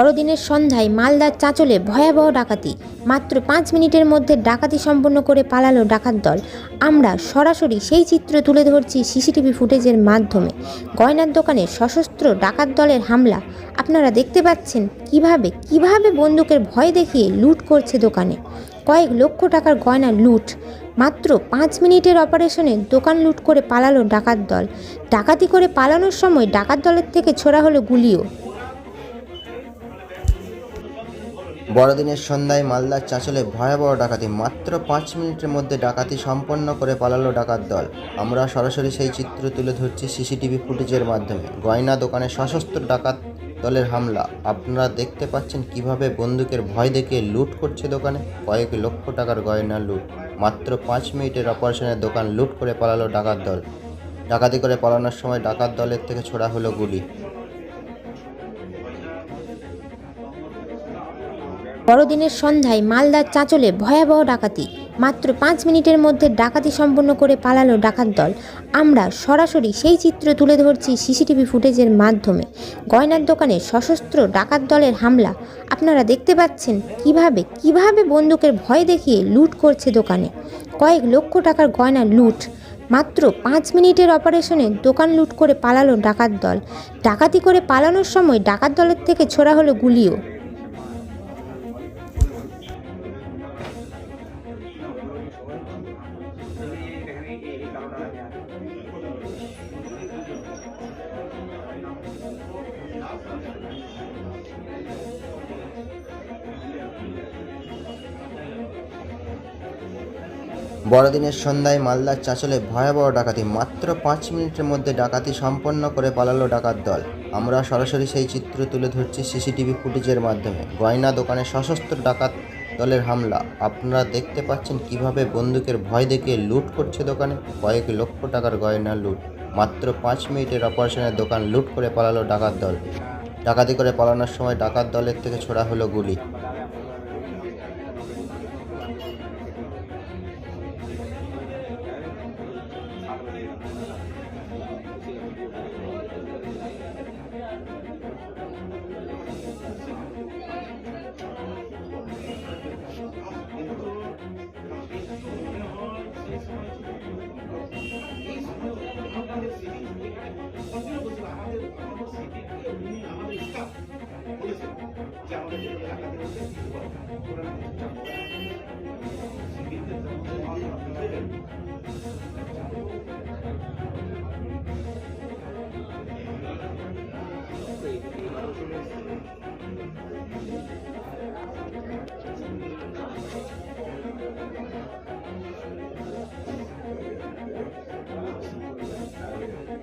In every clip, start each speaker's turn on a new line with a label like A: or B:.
A: বড়দিনের সন্ধ্যায় মালদার চাঁচলে ভয়াবহ ডাকাতি। মাত্র পাঁচ মিনিটের মধ্যে ডাকাতি সম্পন্ন করে পালালো ডাকাত দল। আমরা সরাসরি সেই চিত্র তুলে ধরছি সিসিটিভি ফুটেজের মাধ্যমে। গয়নার দোকানে সশস্ত্র ডাকাত দলের হামলা। আপনারা দেখতে পাচ্ছেন কীভাবে কীভাবে বন্দুকের ভয় দেখিয়ে লুট করছে দোকানে। কয়েক লক্ষ টাকার গয়না লুট। মাত্র পাঁচ মিনিটের অপারেশনে দোকান লুট করে পালালো ডাকাত দল। ডাকাতি করে পালানোর সময় ডাকাত দলের থেকে ছোড়া হলো গুলিও।
B: বড়দিনের সন্ধ্যায় মালদার চাঁচলে ভয়াবহ ডাকাতি। মাত্র পাঁচ মিনিটের মধ্যে ডাকাতি সম্পন্ন করে পালালো ডাকাত দল। আমরা সরাসরি সেই চিত্র তুলে ধরছি সিসিটিভি ফুটেজের মাধ্যমে। গয়না দোকানে সশস্ত্র ডাকাত দলের হামলা। আপনারা দেখতে পাচ্ছেন কীভাবে বন্দুকের ভয় দেখে লুট করছে দোকানে। কয়েক লক্ষ টাকার গয়না লুট। মাত্র পাঁচ মিনিটের অপারেশনের দোকান লুট করে পালালো ডাকাত দল। ডাকাতি করে পালানোর সময় ডাকাত দলের থেকে ছোড়া হলো গুলি।
A: বড়দিনের সন্ধ্যায় মালদার চাঁচলে ভয়াবহ ডাকাতি। মাত্র পাঁচ মিনিটের মধ্যে ডাকাতি সম্পন্ন করে পালালো ডাকাত দল। আমরা সরাসরি সেই চিত্র তুলে ধরছি সিসিটিভি ফুটেজের মাধ্যমে। গয়নার দোকানে সশস্ত্র ডাকাত দলের হামলা। আপনারা দেখতে পাচ্ছেন কীভাবে কীভাবে বন্দুকের ভয় দেখিয়ে লুট করছে দোকানে। কয়েক লক্ষ টাকার গয়না লুট। মাত্র পাঁচ মিনিটের অপারেশনে দোকান লুট করে পালালো ডাকাত দল। ডাকাতি করে পালানোর সময় ডাকাত দলের থেকে ছোড়া হলো গুলিও।
B: বড়দিনের সন্ধ্যায় মালদার চাঁচলে ভয়াবহ ডাকাতি। মাত্র পাঁচ মিনিটের মধ্যে ডাকাতি সম্পন্ন করে পালালো ডাকাত দল। আমরা সরাসরি সেই চিত্র তুলে ধরছি সিসিটিভি ফুটেজের মাধ্যমে। গয়না দোকানে সশস্ত্র ডাকাত দলের হামলা। আপনারা দেখতে পাচ্ছেন কীভাবে বন্দুকের ভয় দেখিয়ে লুট করছে দোকানে। কয়েক লক্ষ টাকার গয়না লুট। মাত্র পাঁচ মিনিটের অপারেশনের দোকান লুট করে পালালো ডাকাত দল। ডাকাতি করে পালানোর সময় ডাকাত দলের থেকে ছোড়া হলো গুলি।
C: পনেরো বছর আমাদের আমাদের সিটিকে উনি আমাদের স্টাফ বলেছেন যে আমাদের এলাকাতে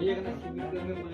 C: 爷爷跟他媳妇儿真的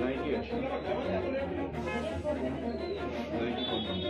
C: নাইকি আছে নাইকি কোম্পানি